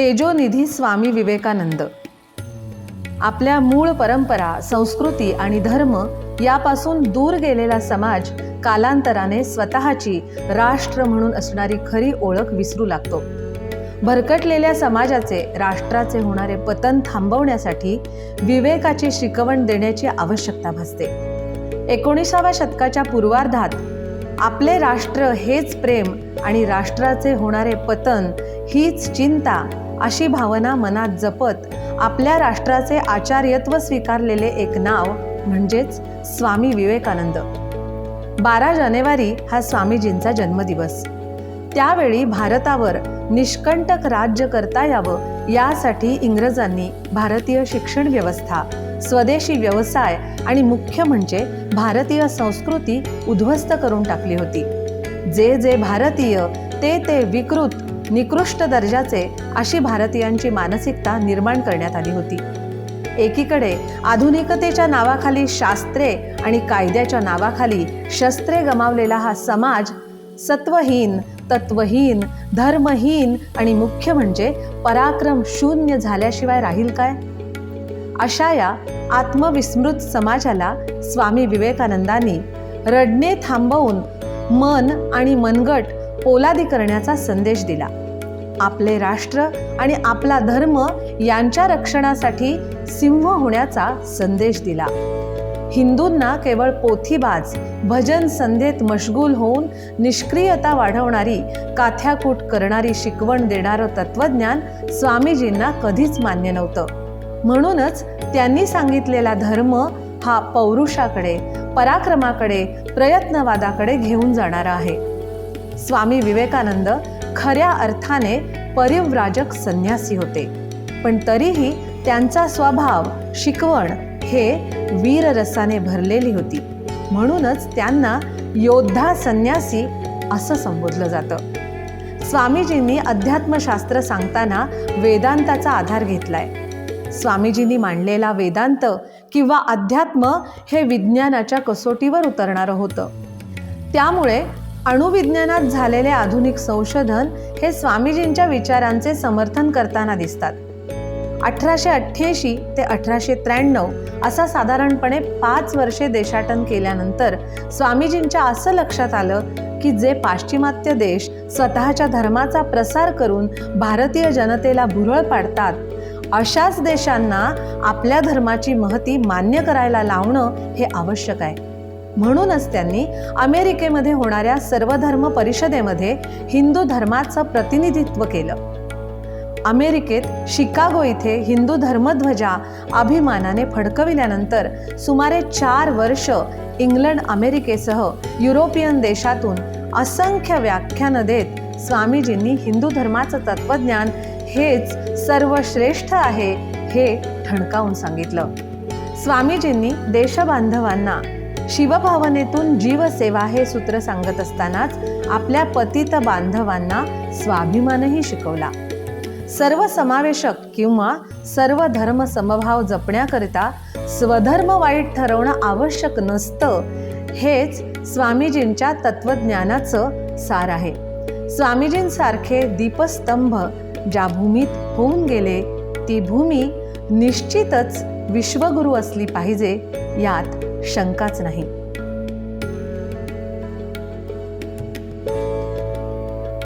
तेजोनिधी स्वामी विवेकानंद. आपल्या मूळ परंपरा संस्कृती आणि धर्म यापासून दूर गेलेला समाज कालांतराने स्वतःची राष्ट्र म्हणून असणारी खरी ओळख विसरू लागतो. भरकटलेल्या समाजाचे राष्ट्राचे होणारे पतन थांबवण्यासाठी विवेकाची शिकवण देण्याची आवश्यकता भासते. एकोणीसाव्या शतकाच्या पूर्वार्धात आपले राष्ट्र हेच प्रेम आणि राष्ट्राचे होणारे पतन हीच चिंता अशी भावना मनात जपत आपल्या राष्ट्राचे आचार्यत्व स्वीकारलेले एक नाव म्हणजेच स्वामी विवेकानंद. बारा जानेवारी हा स्वामीजींचा जन्मदिवस. त्यावेळी भारतावर निष्कंटक राज्य करता यावं यासाठी इंग्रजांनी भारतीय शिक्षण व्यवस्था स्वदेशी व्यवसाय आणि मुख्य म्हणजे भारतीय संस्कृती उद्ध्वस्त करून टाकली होती. जे जे भारतीय ते ते विकृत निकृष्ट दर्जाचे अशी भारतीयांची मानसिकता निर्माण करण्यात आली होती. एकीकडे आधुनिकतेच्या नावाखाली शास्त्रे आणि कायद्याच्या नावाखाली शस्त्रे गमावलेला हा समाज सत्वहीन तत्वहीन धर्महीन आणि मुख्य म्हणजे पराक्रम शून्य झाल्याशिवाय राहील काय? अशा या आत्मविस्मृत समाजाला स्वामी विवेकानंदांनी रडणे थांबवून मन आणि मनगट पोलादी करण्याचा संदेश दिला. आपले राष्ट्र आणि आपला धर्म यांच्या रक्षणासाठी सिंह होण्याचा संदेश दिला. हिंदूंना केवळ पोथीबाज भजन संध्येत मशगूल होऊन निष्क्रियता वाढवणारी काथ्याकूट करणारी शिकवण देणारं तत्वज्ञान स्वामीजींना कधीच मान्य नव्हतं. म्हणूनच त्यांनी सांगितलेला धर्म हा पौरुषाकडे पराक्रमाकडे प्रयत्नवादाकडे घेऊन जाणारा आहे. स्वामी विवेकानंद खऱ्या अर्थाने परिव्राजक संन्यासी होते. पण तरीही त्यांचा स्वभाव शिकवण हे वीररसाने भरलेली होती. म्हणूनच त्यांना योद्धा संन्यासी असं संबोधलं जातं. स्वामीजींनी अध्यात्मशास्त्र सांगताना वेदांताचा आधार घेतलाय. स्वामीजींनी मांडलेला वेदांत किंवा अध्यात्म हे विज्ञानाच्या कसोटीवर उतरणारं होतं. त्यामुळे अणुविज्ञानात झालेले आधुनिक संशोधन हे स्वामीजींच्या विचारांचे समर्थन करताना दिसतात. अठराशे अठ्ठ्याऐंशी ते अठराशे त्र्याण्णव असा साधारणपणे पाच वर्षे देशाटन केल्यानंतर स्वामीजींच्या असं लक्षात आलं की जे पाश्चिमात्य देश स्वतःच्या धर्माचा प्रसार करून भारतीय जनतेला भुरळ पाडतात अशाच देशांना आपल्या धर्माची महती मान्य करायला लावणं हे आवश्यक आहे. म्हणूनच त्यांनी अमेरिकेमध्ये होणाऱ्या सर्वधर्म परिषदेमध्ये हिंदू धर्माचं प्रतिनिधित्व केलं. अमेरिकेत शिकागो इथे हिंदू धर्मध्वजा अभिमानाने फडकविल्यानंतर सुमारे चार वर्ष इंग्लंड अमेरिकेसह युरोपियन देशातून असंख्य व्याख्यानं देत स्वामीजींनी हिंदू धर्माचं तत्वज्ञान हेच सर्वश्रेष्ठ आहे हे ठणकावून सांगितलं. स्वामीजींनी देशबांधवांना शिवभावनेतून जीवसेवा हे सूत्र सांगत असतानाच आपल्या पतित बांधवांना स्वाभिमानही शिकवला. सर्वसमावेशक किंवा सर्व धर्म समभाव जपण्याकरिता स्वधर्म वाईट ठरवणं आवश्यक नसतं हेच स्वामीजींच्या तत्वज्ञानाचं सार आहे. स्वामीजींसारखे दीपस्तंभ ज्या भूमीत होऊन गेले ती भूमी निश्चितच विश्वगुरू असली पाहिजे यात शंकाच नाही.